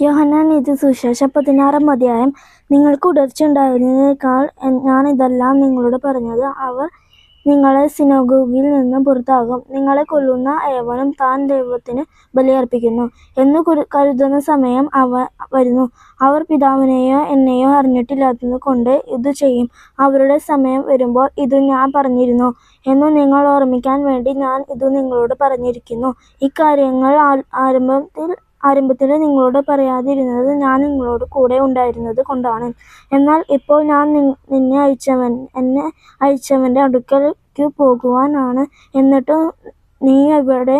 യോഹന്നാൻ ഇത് സുശേഷ പതിനാറാം അധ്യായം നിങ്ങൾക്ക് ഉടർച്ചയുണ്ടായതിനേക്കാൾ ഞാൻ ഇതെല്ലാം നിങ്ങളോട് പറഞ്ഞത്. അവർ നിങ്ങളെ സിനഗോഗിൽ നിന്ന് പുറത്താകും നിങ്ങളെ കൊല്ലുന്ന ഏവനും താൻ ദൈവത്തിന് ബലിയർപ്പിക്കുന്നു എന്ന് കരുതുന്ന സമയം അവ വരുന്നു. അവർ പിതാവിനെയോ എന്നെയോ അറിഞ്ഞിട്ടില്ലാത്തത് കൊണ്ട് ഇത് ചെയ്യും. അവരുടെ സമയം വരുമ്പോൾ ഇത് ഞാൻ പറഞ്ഞിരുന്നു എന്ന് നിങ്ങൾ ഓർമ്മിക്കാൻ വേണ്ടി ഞാൻ ഇത് നിങ്ങളോട് പറഞ്ഞിരിക്കുന്നു. ഇക്കാര്യങ്ങൾ ആരംഭത്തിൽ ആരംഭത്തിൽ നിങ്ങളോട് പറയാതിരുന്നത് ഞാൻ നിങ്ങളോട് കൂടെ ഉണ്ടായിരുന്നത് കൊണ്ടാണ്. എന്നാൽ ഇപ്പോൾ ഞാൻ നിന്നെ അയച്ചവൻ എന്നെ അയച്ചവന്റെ അടുക്കലേക്ക് പോകുവാനാണ്. എന്നിട്ടും നീ എവിടെ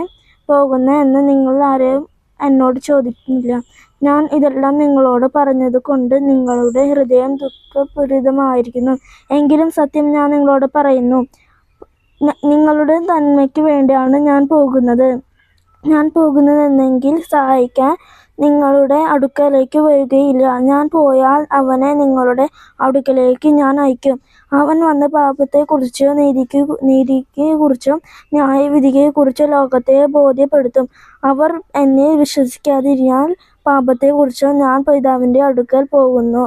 പോകുന്നു എന്ന് നിങ്ങൾ ആരെയും എന്നോട് ചോദിക്കുന്നില്ല. ഞാൻ ഇതെല്ലാം നിങ്ങളോട് പറഞ്ഞത് കൊണ്ട് നിങ്ങളുടെ ഹൃദയം ദുഃഖപൂരിതമായിരിക്കുന്നു. എങ്കിലും സത്യം ഞാൻ നിങ്ങളോട് പറയുന്നു. നിങ്ങളുടെ നന്മയ്ക്ക് വേണ്ടിയാണ് ഞാൻ പോകുന്നത്. ഞാൻ പോകുന്നതെന്നെങ്കിൽ സഹായിക്കാൻ നിങ്ങളുടെ അടുക്കലേക്ക് വരികയില്ല. ഞാൻ പോയാൽ അവനെ നിങ്ങളുടെ അടുക്കലേക്ക് ഞാൻ അയക്കും. അവൻ വന്ന് പാപത്തെക്കുറിച്ചും നീതിക്ക് നീതിയെക്കുറിച്ചും ന്യായവിധിയെക്കുറിച്ചും ലോകത്തെ ബോധ്യപ്പെടുത്തും. അവർ എന്നെ വിശ്വസിക്കാതിരിയാൽ പാപത്തെക്കുറിച്ചും ഞാൻ പിതാവിന്റെ അടുക്കൽ പോകുന്നു.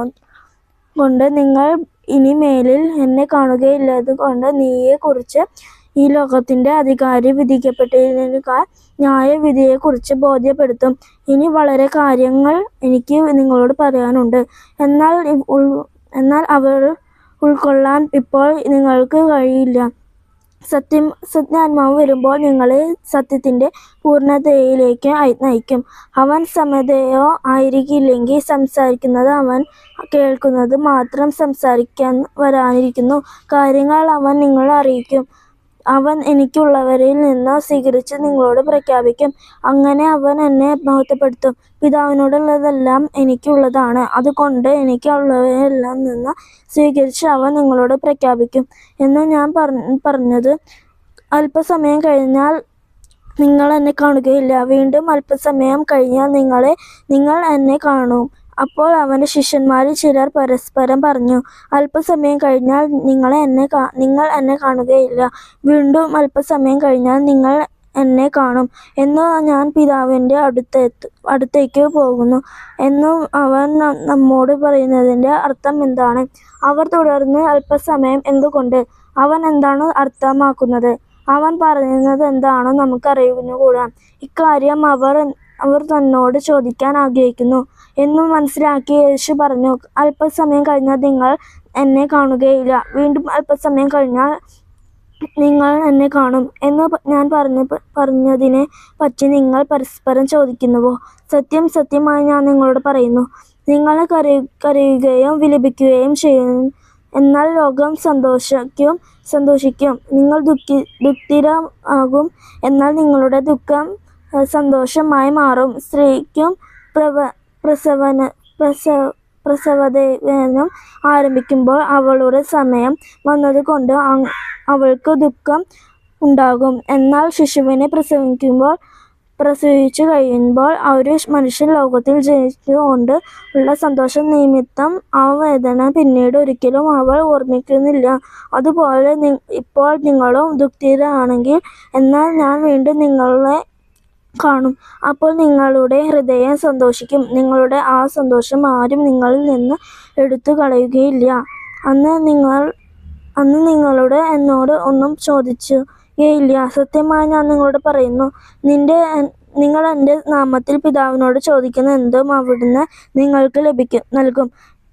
കൊണ്ട് നിങ്ങൾ ഇനി മേലിൽ എന്നെ കാണുകയില്ലാത്തത് കൊണ്ട് നീയെക്കുറിച്ച് ഈ ലോകത്തിന്റെ അധികാരി വിധിക്കപ്പെട്ടതിനേക്കാൾ ന്യായവിധിയെക്കുറിച്ച് ബോധ്യപ്പെടുത്തും. ഇനി വളരെ കാര്യങ്ങൾ എനിക്ക് നിങ്ങളോട് പറയാനുണ്ട്. എന്നാൽ എന്നാൽ അവർ ഉൾക്കൊള്ളാൻ ഇപ്പോൾ നിങ്ങൾക്ക് കഴിയില്ല. സത്യം സത്യാത്മാവ് വരുമ്പോൾ നിങ്ങളെ സത്യത്തിന്റെ പൂർണതയിലേക്ക് നയിക്കും. അവൻ സമതയോ ആയിരിക്കില്ലെങ്കിൽ സംസാരിക്കുന്നത് അവൻ കേൾക്കുന്നത് മാത്രം സംസാരിക്കാൻ വരാനിരിക്കുന്നു. കാര്യങ്ങൾ അവൻ നിങ്ങളെ അറിയിക്കും. അവൻ എനിക്കുള്ളവരിൽ നിന്ന് സ്വീകരിച്ച് നിങ്ങളോട് പ്രഖ്യാപിക്കും. അങ്ങനെ അവൻ എന്നെ മഹത്വപ്പെടുത്തും പിതാവിനോടുള്ളതെല്ലാം എനിക്കുള്ളതാണ്. അതുകൊണ്ട് എനിക്കുള്ളവരെല്ലാം നിന്ന് സ്വീകരിച്ച് അവൻ നിങ്ങളോട് പ്രഖ്യാപിക്കും. എന്ന് ഞാൻ പറഞ്ഞത് അല്പസമയം കഴിഞ്ഞാൽ നിങ്ങൾ എന്നെ കാണുകയില്ല. വീണ്ടും അല്പസമയം കഴിഞ്ഞാൽ നിങ്ങളെ നിങ്ങൾ എന്നെ കാണും. അപ്പോൾ അവന്റെ ശിഷ്യന്മാരിൽ ചിലർ പരസ്പരം പറഞ്ഞു അല്പസമയം കഴിഞ്ഞാൽ നിങ്ങളെ എന്നെ നിങ്ങൾ എന്നെ കാണുകയില്ല. വീണ്ടും അല്പസമയം കഴിഞ്ഞാൽ നിങ്ങൾ എന്നെ കാണും. എന്ന് ഞാൻ പിതാവിന്റെ അടുത്തെത്തു അടുത്തേക്ക് പോകുന്നു. എന്നും അവൻ നമ്മോട് പറയുന്നതിന്റെ അർത്ഥം എന്താണ്? അവർ തുടർന്ന് അല്പസമയം എന്തുകൊണ്ട്? അവൻ എന്താണ് അർത്ഥമാക്കുന്നത്? അവൻ പറയുന്നത് എന്താണോ നമുക്കറിയുന്നുകൂടാ. ഇക്കാര്യം അവർ അവർ തന്നോട് ചോദിക്കാൻ ആഗ്രഹിക്കുന്നു എന്നു മനസ്സിലാക്കി യേശു പറഞ്ഞു അല്പസമയം കഴിഞ്ഞാൽ നിങ്ങൾ എന്നെ കാണുകയില്ല. വീണ്ടും അല്പസമയം കഴിഞ്ഞാൽ നിങ്ങൾ എന്നെ കാണും എന്ന് ഞാൻ പറഞ്ഞ പറഞ്ഞതിനെ പറ്റി നിങ്ങൾ പരസ്പരം ചോദിക്കുന്നുവോ? സത്യം സത്യമായി ഞാൻ നിങ്ങളോട് പറയുന്നു നിങ്ങൾ കരയു കരയുകയും വിലപിക്കുകയും ചെയ്യും. എന്നാൽ ലോകം സന്തോഷിക്കും സന്തോഷിക്കും. നിങ്ങൾ ദുഃഖി ദുഃഖിതമാകും എന്നാൽ നിങ്ങളുടെ ദുഃഖം സന്തോഷമായി മാറും. സ്ത്രീക്കും പ്രവ പ്രസവന പ്രസവ പ്രസവദേവനം ആരംഭിക്കുമ്പോൾ അവളുടെ സമയം വന്നതുകൊണ്ട് അവൾക്ക് ദുഃഖം ഉണ്ടാകും. എന്നാൽ ശിശുവിനെ പ്രസവിക്കുമ്പോൾ പ്രസവിച്ചു കഴിയുമ്പോൾ ഒരു മനുഷ്യൻ ലോകത്തിൽ ജനിച്ചുകൊണ്ട് ഉള്ള സന്തോഷം നിമിത്തം ആ വേദന പിന്നീട് ഒരിക്കലും അവൾ ഓർമ്മിക്കുന്നില്ല. അതുപോലെ ഇപ്പോൾ നിങ്ങളും ദുഃഖിതരാണെങ്കിൽ എന്നാൽ ഞാൻ വീണ്ടും നിങ്ങളെ കാണും. അപ്പോൾ നിങ്ങളുടെ ഹൃദയം സന്തോഷിക്കും. നിങ്ങളുടെ ആ സന്തോഷം ആരും നിങ്ങളിൽ നിന്ന് എടുത്തു കളയുകയില്ല അന്ന് നിങ്ങൾ അന്ന് നിങ്ങളോട് എന്നോട് ഒന്നും ചോദിക്കുകയില്ല. സത്യമായി ഞാൻ നിങ്ങളോട് പറയുന്നു നിന്റെ നിങ്ങൾ എന്റെ നാമത്തിൽ പിതാവിനോട് ചോദിക്കുന്ന എന്തും അവിടുന്ന് നിങ്ങൾക്ക് ലഭിക്കും നൽകും.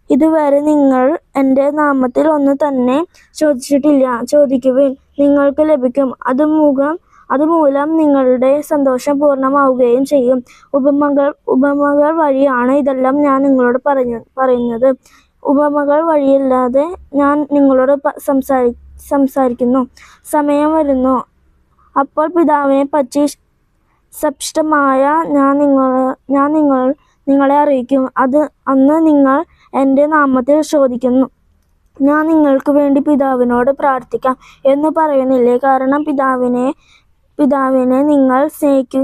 ഇതുവരെ നിങ്ങൾ എന്റെ നാമത്തിൽ ഒന്നും തന്നെ ചോദിച്ചിട്ടില്ല ചോദിക്കുവിൻ നിങ്ങൾക്ക് ലഭിക്കും. അത് മുഖം അതുമൂലം നിങ്ങളുടെ സന്തോഷം പൂർണമാവുകയും ചെയ്യും. ഉപമകൾ ഉപമകൾ വഴിയാണ് ഇതെല്ലാം ഞാൻ നിങ്ങളോട് പറഞ്ഞു പറയുന്നത്. ഉപമകൾ വഴിയില്ലാതെ ഞാൻ നിങ്ങളോട് സംസാരി സംസാരിക്കുന്നു. സമയം വരുന്നു. അപ്പോൾ പിതാവിനെ പറ്റി സ്പഷ്ടമായ ഞാൻ നിങ്ങൾ ഞാൻ നിങ്ങൾ നിങ്ങളെ അറിയിക്കും. അത് അന്ന് നിങ്ങൾ എന്റെ നാമത്തിൽ ചോദിക്കുന്നു. ഞാൻ നിങ്ങൾക്ക് വേണ്ടി പിതാവിനോട് പ്രാർത്ഥിക്കാം എന്ന് പറയുന്നില്ലേ? കാരണം പിതാവിനെ പിതാവിനെ നിങ്ങൾ സ്നേഹിക്കു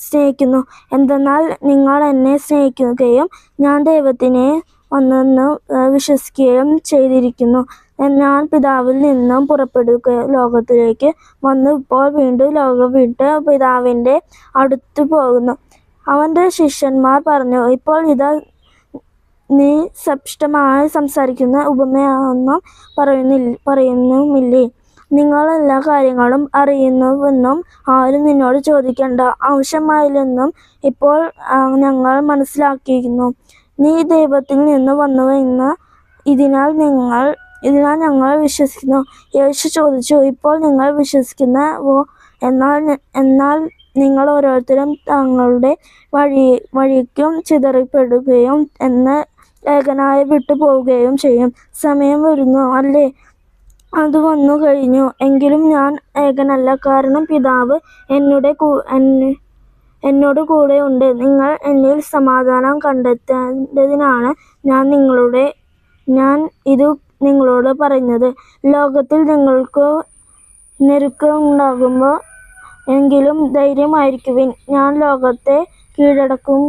സ്നേഹിക്കുന്നു. എന്തെന്നാൽ നിങ്ങൾ എന്നെ സ്നേഹിക്കുകയും ഞാൻ ദൈവത്തിനെ ഒന്നെന്ന് വിശ്വസിക്കുകയും ചെയ്തിരിക്കുന്നു. ഞാൻ പിതാവിൽ നിന്നും പുറപ്പെടുക ലോകത്തിലേക്ക് വന്നു. ഇപ്പോൾ വീണ്ടും ലോകം വിട്ട് പിതാവിന്റെ അടുത്ത് പോകുന്നു. അവന്റെ ശിഷ്യന്മാർ പറഞ്ഞു ഇപ്പോൾ ഇതാ നീ സ്പഷ്ടമായി സംസാരിക്കുന്ന. ഉപമയൊന്നും പറയുന്നില്ല പറയുന്നുമില്ലേ? നിങ്ങൾ എല്ലാ കാര്യങ്ങളും അറിയുന്നുവെന്നും ആരും നിന്നോട് ചോദിക്കേണ്ട ആവശ്യമായില്ലെന്നും ഇപ്പോൾ ഞങ്ങൾ മനസ്സിലാക്കിയിരുന്നു. നീ ദൈവത്തിൽ നിന്ന് വന്നുവെന്ന് ഇതിനാൽ നിങ്ങൾ ഇതിനാൽ ഞങ്ങൾ വിശ്വസിക്കുന്നു. യേശു ചോദിച്ചു ഇപ്പോൾ നിങ്ങൾ വിശ്വസിക്കുന്നവോ? എന്നാൽ എന്നാൽ നിങ്ങൾ ഓരോരുത്തരും തങ്ങളുടെ വഴി വഴിക്കും ചിതറിപ്പെടുകയും എന്ന് ഏകനായി വിട്ടു പോവുകയും ചെയ്യും. സമയം വരുന്നു അല്ലേ? അത് വന്നു കഴിഞ്ഞു. എങ്കിലും ഞാൻ ഏകനല്ല. കാരണം പിതാവ് എന്നോട് കൂടെ ഉണ്ട് നിങ്ങൾ എന്നിൽ സമാധാനം കണ്ടെത്തേണ്ടതിനാണ് ഞാൻ നിങ്ങളുടെ ഞാൻ ഇത് നിങ്ങളോട് പറഞ്ഞത്. ലോകത്തിൽ നിങ്ങൾക്ക് ഞെരുക്കമുണ്ടാകുമ്പോൾ എങ്കിലും ധൈര്യമായിരിക്കുവിൻ. ഞാൻ ലോകത്തെ കീഴടക്കും.